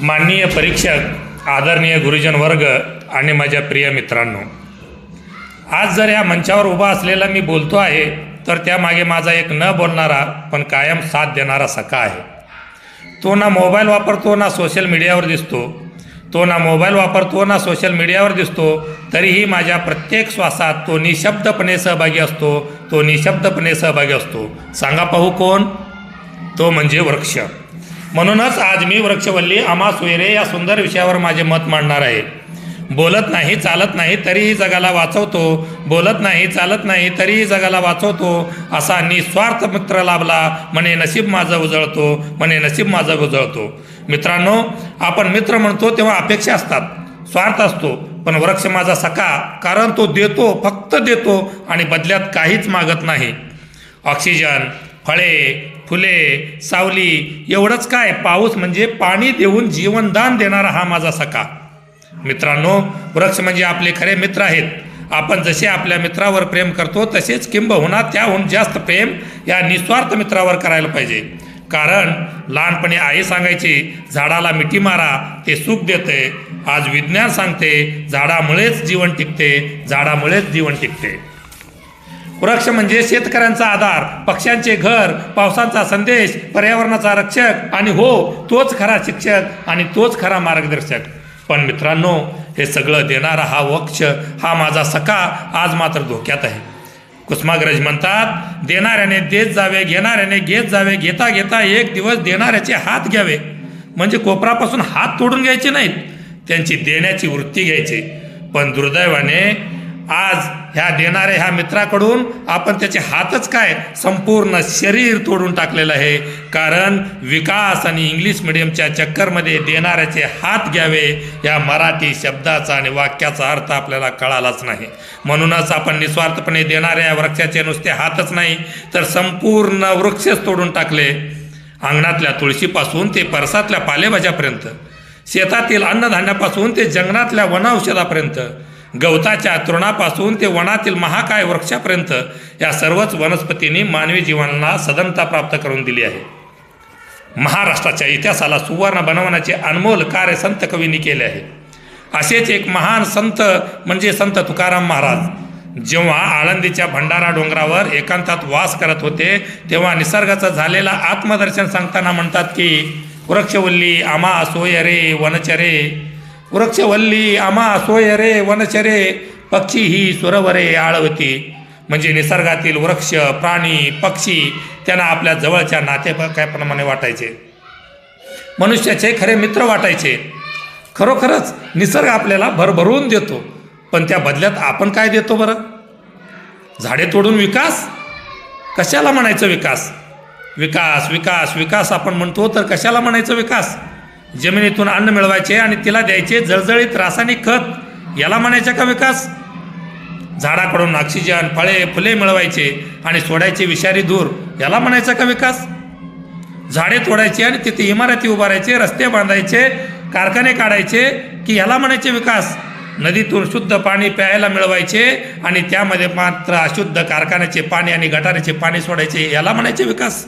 माननीय परीक्षक आदरणीय गुरुजन वर्ग आणि माझ्या प्रिय मित्रांनो आज जर या मंचावर उभा असलेला मी बोलतो आहे तर त्यामागे माझा एक न बोलणारा पण कायम साथ देणारा सखा आहे. तो ना मोबाईल वापरतो ना सोशल मीडियावर दिसतो. तो ना मोबाईल वापरतो ना सोशल मीडियावर दिसतो तरीही माझ्या प्रत्येक श्वासात तो निशब्दपणे सहभागी असतो तो निशब्दपणे सहभागी असतो. सांगा पाहू कोण? तो म्हणजे वृक्ष. म्हणूनच आज मी वृक्षवल्ली आमा सोयरे या सुंदर विषयावर माझे मत मांडणार आहे. बोलत नाही चालत नाही तरीही जगाला वाचवतो. बोलत नाही चालत नाही तरीही जगाला वाचवतो. असा निस्वार्थ मित्र लाभला म्हणे नशीब माझं उजळतो म्हणे नशीब माझं उजळतो. मित्रांनो आपण मित्र म्हणतो तेव्हा अपेक्षा असतात. स्वार्थ असतो. पण वृक्ष माझा सखा कारण तो देतो फक्त देतो आणि बदल्यात काहीच मागत नाही. ऑक्सिजन फळे फुले सावली एवढंच काय? पाऊस म्हणजे पाणी देऊन जीवनदान देणारा हा माझा सखा. मित्रांनो वृक्ष म्हणजे आपले खरे मित्र आहेत. आपण जसे आपल्या मित्रावर प्रेम करतो तसेच किंबहुना त्याहून जास्त प्रेम या निस्वार्थ मित्रावर करायला पाहिजे. कारण लहानपणी आई सांगायची झाडाला मिठी मारा ते सुख देते. आज विज्ञान सांगते झाडामुळेच जीवन टिकते झाडामुळेच जीवन टिकते. वृक्ष म्हणजे शेतकऱ्यांचा आधार पक्ष्यांचे घर पावसांचा संदेश पर्यावरणाचा रक्षक आणि हो तोच खरा शिक्षक आणि तोच खरा मार्गदर्शक. पण मित्रांनो हे सगळं देणारा हा वृक्ष हा माझा सखा आज मात्र धोक्यात आहे. कुसुमाग्रज म्हणतात देणाऱ्याने देत जावे घेणाऱ्याने घेत जावे घेता घेता एक दिवस देणाऱ्याचे हात घ्यावे. म्हणजे कोपरापासून हात तोडून घ्यायचे नाहीत त्यांची देण्याची वृत्ती घ्यायची. पण दुर्दैवाने आज ह्या देणाऱ्या ह्या मित्राकडून आपण त्याचे हातच काय संपूर्ण शरीर तोडून टाकलेलं आहे. कारण विकास आणि इंग्लिश मिडियमच्या चक्करमध्ये देणाऱ्याचे हात घ्यावे या मराठी शब्दाचा आणि वाक्याचा अर्थ आपल्याला कळालाच नाही. म्हणूनच आपण निस्वार्थपणे देणाऱ्या वृक्षाचे नुसते हातच नाही तर संपूर्ण वृक्षच तोडून टाकले. अंगणातल्या तुळशीपासून ते परसातल्या पालेभाज्यापर्यंत शेतातील अन्नधान्यापासून ते जंगलातल्या वनौषधापर्यंत गवताच्या तृणापासून ते वनातील महाकाय वृक्षापर्यंत या सर्वच वनस्पतींनी मानवी जीवनाला सदनता प्राप्त करून दिली आहे. महाराष्ट्राच्या इतिहासाला सुवर्ण बनवण्याचे अनमोल कार्य संत कवींनी केले आहे. असेच एक महान संत म्हणजे संत तुकाराम महाराज. जेव्हा आळंदीच्या भंडारा डोंगरावर एकांतात वास करत होते तेव्हा निसर्गाचं झालेला आत्मदर्शन सांगताना म्हणतात की वृक्षवल्ली आमा सोय रे वनचरे वृक्षवल्ली आमा सोयरे वनचरे पक्षी ही सुरवरे आळवती. म्हणजे निसर्गातील वृक्ष प्राणी पक्षी त्यांना आपल्या जवळच्या नातेवाईकाप्रमाणे वाटायचे. मनुष्याचे खरे मित्र वाटायचे. खरोखरच निसर्ग आपल्याला भरभरून देतो. पण त्या बदल्यात आपण काय देतो बरं? झाडे तोडून विकास? कशाला म्हणायचं विकास? विकास विकास विकास आपण म्हणतो तर कशाला म्हणायचं विकास? जमिनीतून अन्न मिळवायचे आणि तिला द्यायचे जळजळीत रासायनिक खत. याला म्हणायचं का विकास? झाडाकडून ऑक्सिजन फळे फुले मिळवायचे आणि सोडायचे विषारी धूर. याला म्हणायचा का विकास? झाडे तोडायची आणि तिथे इमारती उभारायचे रस्ते बांधायचे कारखाने काढायचे. की याला म्हणायचे विकास? नदीतून शुद्ध पाणी प्यायला मिळवायचे आणि त्यामध्ये मात्र अशुद्ध कारखान्याचे पाणी आणि गटाराचे पाणी सोडायचे. याला म्हणायचे विकास?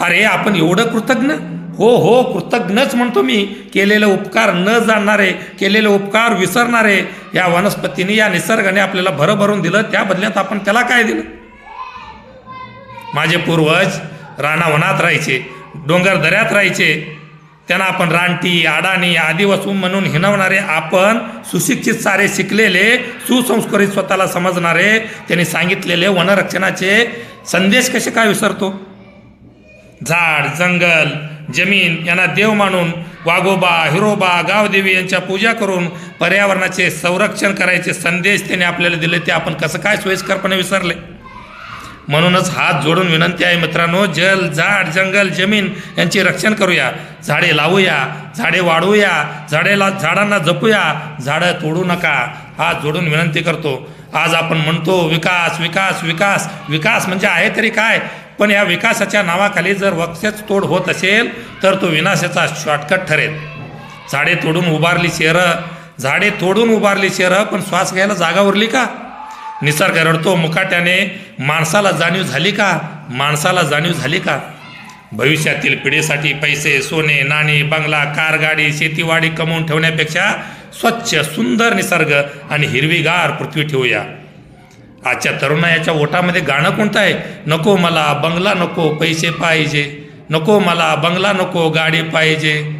अरे आपण एवढं कृतज्ञ? हो हो कृतज्ञच म्हणतो मी. केलेले उपकार न जाणणारे केलेले उपकार विसरणारे या वनस्पतीने या निसर्गाने आपल्याला भरभरून दिलं त्या बदल्यात आपण त्याला काय दिलं? माझे पूर्वज रानावनात राहायचे डोंगर दऱ्यात राहायचे. त्यांना आपण रानटी अडाणी आदिवासी म्हणून हिणवणारे आपण सुशिक्षित सारे शिकलेले सुसंस्कृत स्वतःला समजणारे त्यांनी सांगितलेले वनरक्षणाचे संदेश कसे काय विसरतो? झाड जंगल जमीन यांना देव मानून वाघोबा हिरोबा गावदेवी यांच्या पूजा करून पर्यावरणाचे संरक्षण करायचे संदेश त्यांनी आपल्याला दिले. ते आपण कसं काय सोयीस्करपणे विसरले? म्हणूनच हात जोडून विनंती आहे मित्रांनो जल झाड जंगल जमीन यांचे रक्षण करूया. झाडे लावूया झाडे वाढवूया झाडेला झाडांना जपूया. झाडं तोडू नका. हात जोडून विनंती करतो. आज आपण म्हणतो विकास विकास विकास. विकास म्हणजे आहे तरी काय? पण या विकासाच्या नावाखाली जर वृक्षच तोड होत असेल तर तो विनाशाचा शॉर्टकट ठरेल. झाडे तोडून उभारली शहरं झाडे तोडून उभारली शहरं पण श्वास घ्यायला जागा उरली का? निसर्ग रडतो मुकाट्याने माणसाला जाणीव झाली का? माणसाला जाणीव झाली का? भविष्यातील पिढीसाठी पैसे सोने नाणी बंगला कार गाडी शेतीवाडी कमवून ठेवण्यापेक्षा स्वच्छ सुंदर निसर्ग आणि हिरवीगार पृथ्वी ठेवूया. आजच्या तरुणायाच्या ओटामध्ये गाणं कोणतं आहे? नको मला बंगला नको पैसे पाहिजे. नको मला बंगला नको गाडी पाहिजे.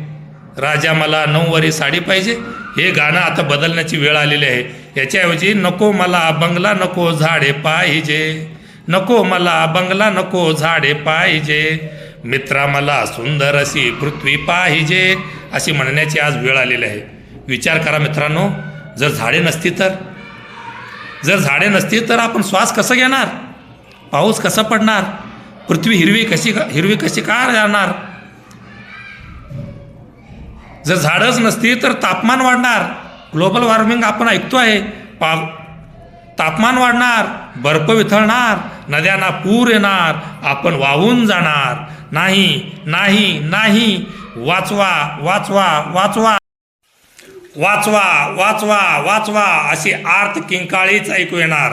राजा मला नऊवारी साडी पाहिजे. हे गाणं आता बदलण्याची वेळ आलेली आहे. याच्याऐवजी नको मला बंगला नको झाडे पाहिजे. नको मला बंगला नको झाडे पाहिजे. मित्रा मला सुंदर अशी पृथ्वी पाहिजे. अशी म्हणण्याची आज वेळ आलेली आहे. विचार करा मित्रांनो जर झाडे नसती तर? जर झाडे नसतील तर आपण श्वास कसं घेणार? पाऊस कसा पडणार? पृथ्वी हिरवी कशी हिरवी कशी का राहणार? जर झाडच नसतील तर तापमान वाढणार. ग्लोबल वॉर्मिंग आपण ऐकतो आहे पा तापमान वाढणार बर्फ विथळणार नद्यांना पूर येणार आपण वाहून जाणार. नाही नाही नाही. वाचवा वाचवा वाचवा. वाचवा वाचवा वाचवा अशी आर्त किंकाळीच ऐकू येणार.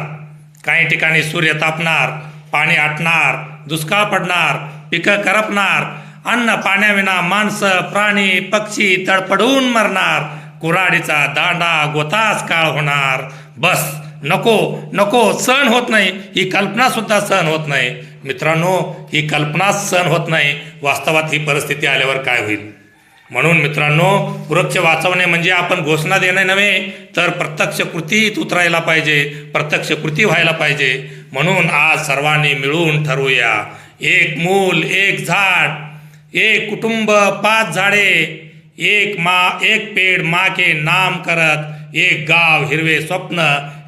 काही ठिकाणी सूर्य तापणार पाणी आटणार दुष्काळ पडणार पिकं करपणार अन्न पाण्याविना माणसं प्राणी पक्षी तडफडून मरणार कुऱ्हाडीचा दांडा गोतास काळ होणार. बस नको नको सहन होत नाही ही कल्पना सुद्धा सहन होत नाही. मित्रांनो ही कल्पना सहन होत नाही. वास्तवात ही परिस्थिती आल्यावर काय होईल? म्हणून मित्रांनो वृक्ष वाचवणे म्हणजे आपण घोषणा देणे नव्हे तर प्रत्यक्ष कृतीत उतरायला पाहिजे प्रत्यक्ष कृती व्हायला पाहिजे. म्हणून आज सर्वांनी मिळून ठरवूया. एक मूल एक झाड एक कुटुंब पाच झाडे एक मा एक पेड मा के नाम करत एक गाव हिरवे स्वप्न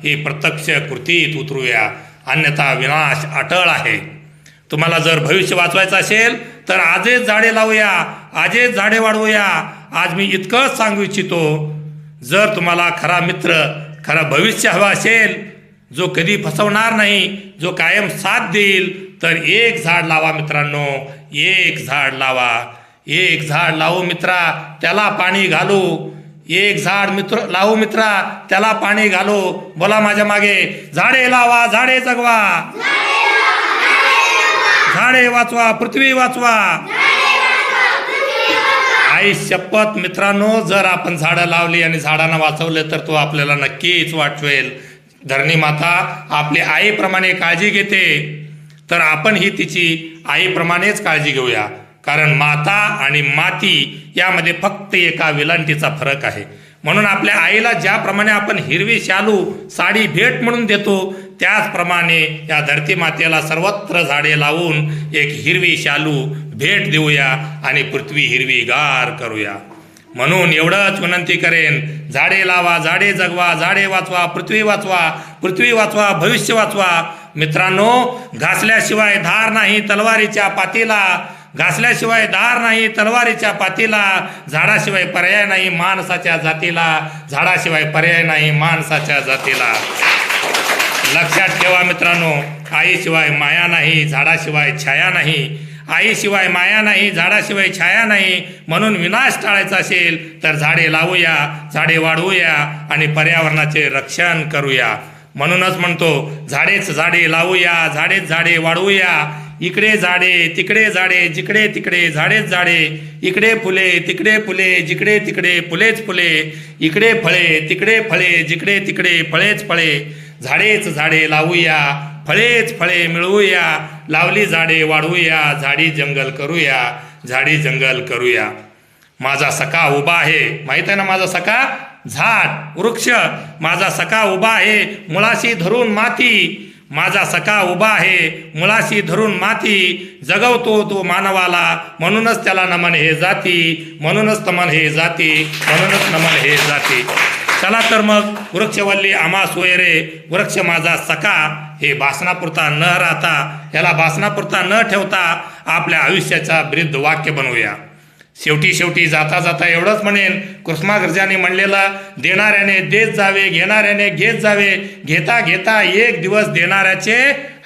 ही प्रत्यक्ष कृतीत उतरूया. अन्यथा विनाश अटळ आहे. तुम्हाला जर भविष्य वाचवायचं असेल तर आजच झाडे लावूया. आजच झाडे वाढवूया. आज मी इतकंच सांगू इच्छितो जर तुम्हाला खरा मित्र खरा भविष्य हवा असेल जो कधी फसवणार नाही जो कायम साथ देईल तर एक झाड लावा मित्रांनो एक झाड लावा. एक झाड लावू मित्रा त्याला पाणी घालू. एक झाड मित्र लावू मित्रा त्याला पाणी घालू. बोला माझ्या मागे झाडे लावा झाडे जगवा. झाडे वाचवा पृथ्वी वाचवा. आई शपथ मित्रांनो जर आपण झाडं लावली आणि झाडांना वाचवले तर तो आपल्याला नक्कीच वाचवेल. धरणी माता आपली आईप्रमाणे काळजी घेते. तर आपण ही तिची आईप्रमाणेच काळजी घेऊया. कारण माता आणि माती यामध्ये फक्त एका विलांटीचा फरक आहे. म्हणून आपल्या आईला ज्याप्रमाणे आपण हिरवी शालू साडी भेट म्हणून देतो त्याचप्रमाणे या धरती मातेला सर्वत्र झाडे लावून एक हिरवी शालू भेट देऊया आणि पृथ्वी हिरवी गार करूया. म्हणून एवढंच विनंती करेन झाडे लावा झाडे जगवा झाडे वाचवा पृथ्वी वाचवा पृथ्वी वाचवा भविष्य वाचवा. मित्रांनो घासल्याशिवाय धार नाही तलवारीच्या पातीला. घासल्याशिवाय धार नाही तलवारीच्या पातीला. झाडाशिवाय पर्याय नाही माणसाच्या जातीला. झाडाशिवाय पर्याय नाही माणसाच्या जातीला. लक्षात ठेवा मित्रांनो आईशिवाय माया नाही झाडाशिवाय छाया नाही. आईशिवाय माया नाही झाडाशिवाय छाया नाही. म्हणून विनाश टाळायचा असेल तर झाडे लावूया झाडे वाढवूया आणि पर्यावरणाचे रक्षण करूया. म्हणूनच म्हणतो झाडेच झाडे लावूया झाडेच झाडे वाढवूया. इकडे झाडे तिकडे झाडे जिकडे तिकडे झाडेच झाडे. इकडे फुले तिकडे फुले जिकडे तिकडे फुलेच फुले. इकडे फळे तिकडे फळे जिकडे तिकडे फळेच फळे. झाडेच झाडे लावूया फळेच फळे मिळवूया लावली झाडे वाढवूया झाडी जंगल करूया झाडी जंगल करूया. माझा सखा उभा आहे. माहीत आहे ना माझा सखा? झाड वृक्ष. माझा सखा उभा आहे मुळाशी धरून माती. माझा सखा उभा आहे मुळाशी धरून माती. जगवतो तो मानवाला म्हणूनच त्याला नमन हे जाती. म्हणूनच नमन हे जाती म्हणूनच नमन हे जाती. चला तर मग वृक्षवल्ली आमास वगैरे वृक्ष माझा सखा हे भासनापुरता न राहता याला भासनापुरता न ठेवता आपल्या आयुष्याचा ब्रिद्ध वाक्य बनवूया. शेवटी शेवटी जाता जाता एवढंच म्हणेन कृष्माग्रजाने म्हणलेलं देणाऱ्याने देत जावे घेणाऱ्याने घेत जावे घेता घेता एक दिवस देणाऱ्याचे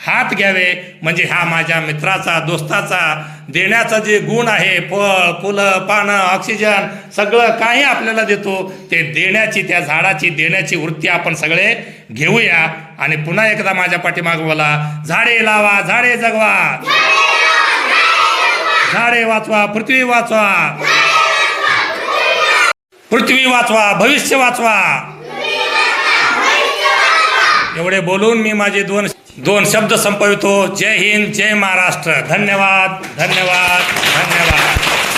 हात घ्यावे. म्हणजे हा माझ्या मित्राचा दोस्ताचा देण्याचा जे गुण आहे फळ फुलं पानं ऑक्सिजन सगळं काही आपल्याला देतो ते देण्याची त्या झाडाची देण्याची वृत्ती आपण सगळे घेऊया. आणि पुन्हा एकदा माझ्या पाठीमाग बोला झाडे लावा झाडे जगवा. झाडे वाचवा पृथ्वी वाचवा. पृथ्वी वाचवा भविष्य वाचवा. एवढे बोलून मी माझे दोन दोन शब्द संपवितो. जय हिंद जय महाराष्ट्र. धन्यवाद धन्यवाद धन्यवाद.